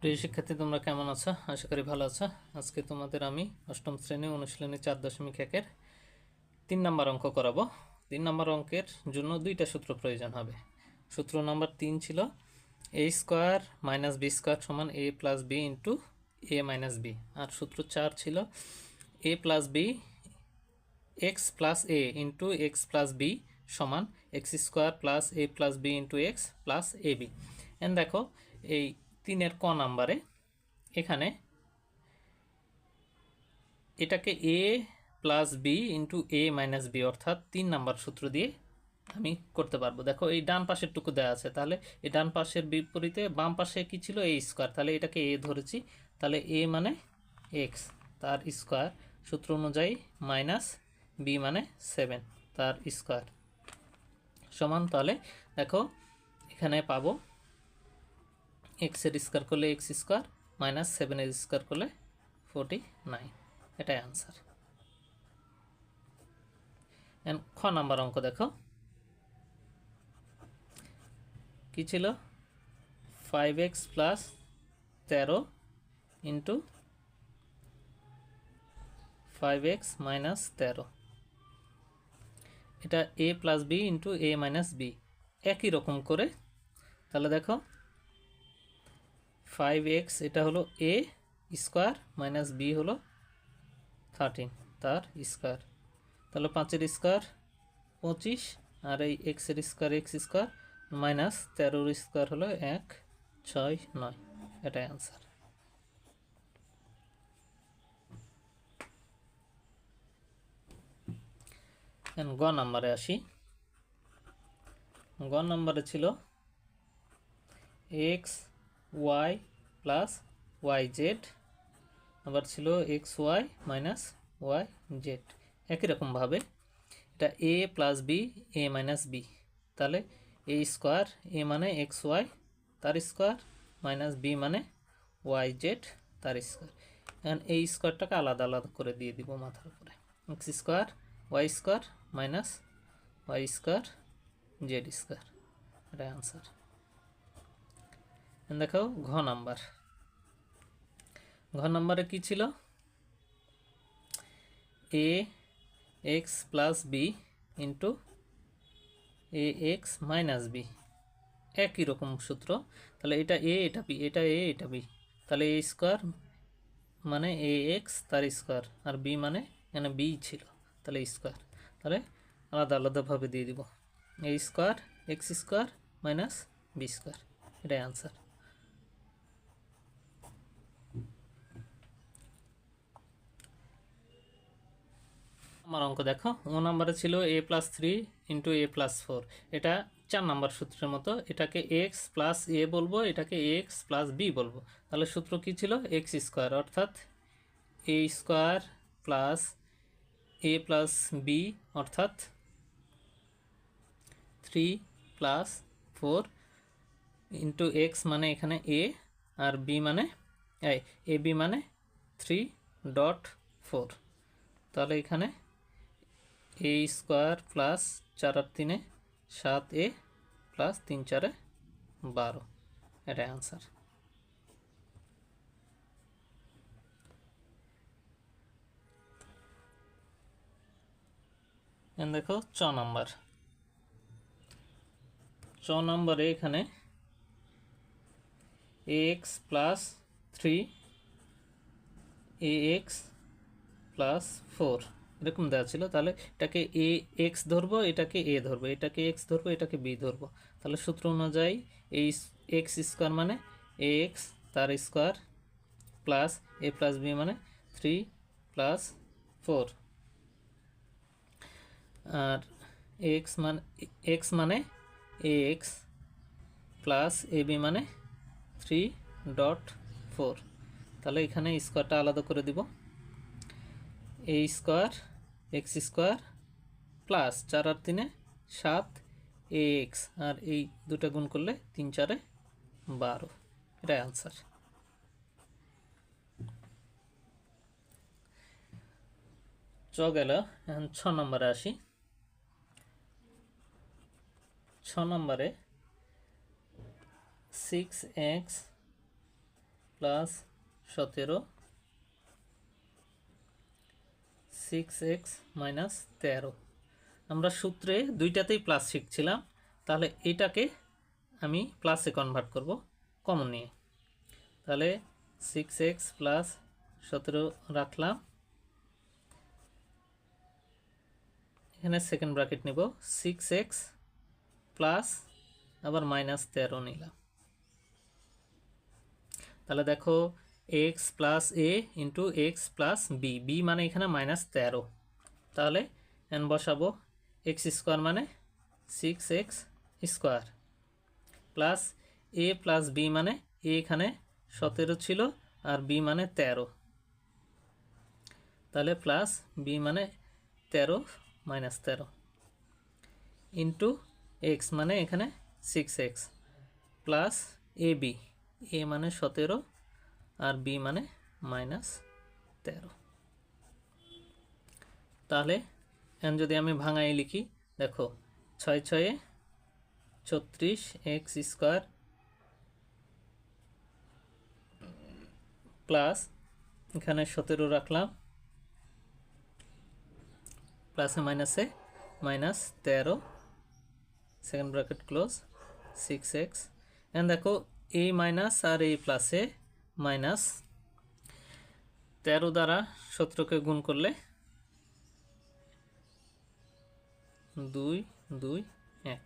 প্রিয় শিক্ষার্থী, তোমরা কেমন আছো? আশা করি ভালো আছো। আজকে তোমাদের আমি অষ্টম শ্রেণি, অনুশীলনী চার দশমিক একের তিন নম্বর অঙ্ক করাবো। তিন নম্বর অঙ্কের জন্য দুইটা সূত্র প্রয়োজন হবে। সূত্র নম্বর তিন ছিল A square minus B square সমান A plus B into A minus B আর সূত্র চার ছিল A plus B X plus A into X plus B সমান X square plus A plus B into X plus A B দেখো, এই তিনের ক নাম্বারে, এখানে এটাকে A plus B into A minus B অর্থাৎ তিন নাম্বার সূত্র দিয়ে আমি করতে পারব। দেখো, এই ডান পাশের টুকু দেওয়া আছে। তাহলে এই ডান পাশের বিপরীতে বাম পাশে কি ছিল? এ স্কোয়ার তাহলে এটাকে এ ধরেছি। তাহলে এ মানে এক্স তার স্কোয়ার সূত্র অনুযায়ী মাইনাস বি মানে সেভেন তার স্কোয়ার সমান তাহলে দেখো, এখানে পাবো এক্সের স্কোয়ার করলে এক্স স্কোয়ার মাইনাস সেভেনের স্কোয়ার করলে ফোরটি নাইন এটাই আনসার খ নাম্বার অঙ্ক দেখো। কি ছিল? ফাইভ এক্স প্লাস তেরো ইন্টু ফাইভ এক্স মাইনাস তেরো। এটা A plus B into A minus B একই রকম করে, তাহলে দেখো ফাইভ এক্স এটা হলো এ স্কোয়ার মাইনাস বি হলো থার্টিন তার স্কোয়ার তাহলে পাঁচের স্কোয়ার পঁচিশ, আর এই এক্সের স্কোয়ার এক্স স্কোয়ার মাইনাস তেরোর স্কোয়ার হলো এক, ছয়, নয়। এটাই আনসার গ নাম্বারে আসি। গ নাম্বারে ছিল x y plus y z আবার ছিল x y minus y z একই রকমভাবে এটা a plus b a minus b তাহলে এ স্কোয়ার এ মানে এক্স ওয়াই তার স্কোয়ার মাইনাস বি মানে ওয়াই জেড তার স্কোয়ার এখন এই স্কোয়ারটাকে আলাদা আলাদা করে দিয়ে দিব মাথার উপরে। X square y square minus y square z square এটাই আনসার দেখো, ঘ নাম্বার। ঘ নাম্বারে কি ছিল? A x plus b into a x minus b একই রকম সূত্র। তাহলে এটা এ এটা বি এটা এ এটা বি তাহলে এ স্কোয়ার মানে এ এক্স তার স্কোয়ার আর বি মানে এখানে বি ছিল, তাহলে স্কোয়ার তাহলে আলাদা আলাদাভাবে দিয়ে দিব। A square x square minus b square এটাই আনসার আমার অঙ্ক দেখো। ও নাম্বারে ছিল a plus three into a plus four এটা চার নাম্বার সূত্রের মতো। এটাকে এক্স প্লাস এ বলব, এটাকে এক্স প্লাস বি বলব। তাহলে সূত্র কী ছিল? এক্স স্কোয়ার অর্থাৎ a square plus a plus b অর্থাৎ three plus four into x মানে এখানে এ আর বি মানে এ বি মানে থ্রি ডট ফোর তাহলে এখানে এ স্কোয়ার প্লাস চার আর তিনে সাত এ প্লাস তিন চারে বারো। এটাই আনসার দেখো চ নাম্বার চ নম্বরে এখানে x plus three a x plus four এরকম দেওয়া ছিল, তাহলে এটাকে এ এক্স ধরবো, এটাকে এ ধরবো, এটাকে এক্স ধরবো, এটাকে বি ধরবো। তাহলে সূত্র অনুযায়ী এই এক্স স্কোয়ার মানে এ এক্স তার square plus a plus b মানে থ্রি প্লাস ফোর আর এক্স মানে এক্স মানে a x plus a b মানে থ্রি ডট ফোর তাহলে এখানে স্কোয়ারটা আলাদা করে দিব। A square x square plus চার আর তিনে সাত এ এক্স আর এই দুটা গুণ করলে তিন চারে বারো। এটাই আনসার চ গেল, এখন ছ নম্বরে আসি। ছ নম্বরে সিক্স এক্স প্লাস সতেরো সিক্স এক্স মাইনাস তেরো। আমরা সূত্রে দুইটাতেই প্লাস শিখছিলাম। তাহলে এটাকে আমি প্লাসে কনভার্ট করব কমন নিয়ে। তাহলে সিক্স এক্স প্লাস সতেরো রাখলাম। এখানে সেকেন্ড ব্র্যাকেট নেব। সিক্স এক্স প্লাস আবার মাইনাস তেরো নিলাম। তাহলে দেখো x plus a into x plus b b মানে এখানে মাইনাস তেরো। তাহলে এন বসাবো, এক্স স্কোয়ার মানে six x square. Plus a plus b মানে এ এখানে সতেরো ছিল আর বি মানে তেরো। তাহলে প্লাস বি মানে তেরো মাইনাস তেরো ইন্টু এক্স মানে এখানে six x. Plus a b, a মানে সতেরো আর বি মানে মাইনাস তেরো। তাহলে এখন যদি আমি ভাঙাই লিখি, দেখো, ছয় ছয়ে ছত্রিশ এক্স স্কোয়ার প্লাস এখানে সতেরো রাখলাম, প্লাসে মাইনাসে মাইনাস তেরো second bracket close six x এখন দেখো এ মাইনাস আর এই প্লাসে মাইনাস তেরো দ্বারা সতেরোকে গুণ করলে দুই দুই, এক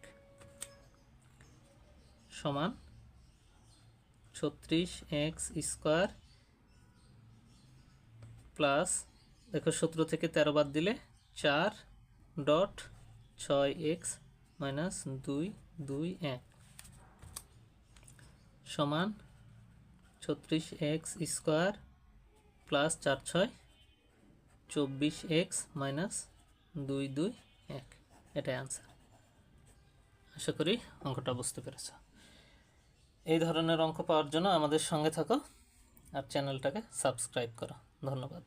সমান ছত্রিশ এক্স স্কোয়ার প্লাস, দেখো সতেরো থেকে তেরো বাদ দিলে চার ডট ছয় এক্স মাইনাস দুই দুই, এক সমান ছত্রিশ এক্স স্কোয়ার প্লাস চার ছয়, চব্বিশ এক্স মাইনাস দুই দুই এক। এটাই আনসার আশা করি অঙ্কটা বুঝতে পেরেছ। এই ধরনের অঙ্ক পাওয়ার জন্য আমাদের সঙ্গে থাকো আর চ্যানেলটাকে সাবস্ক্রাইব করো। ধন্যবাদ।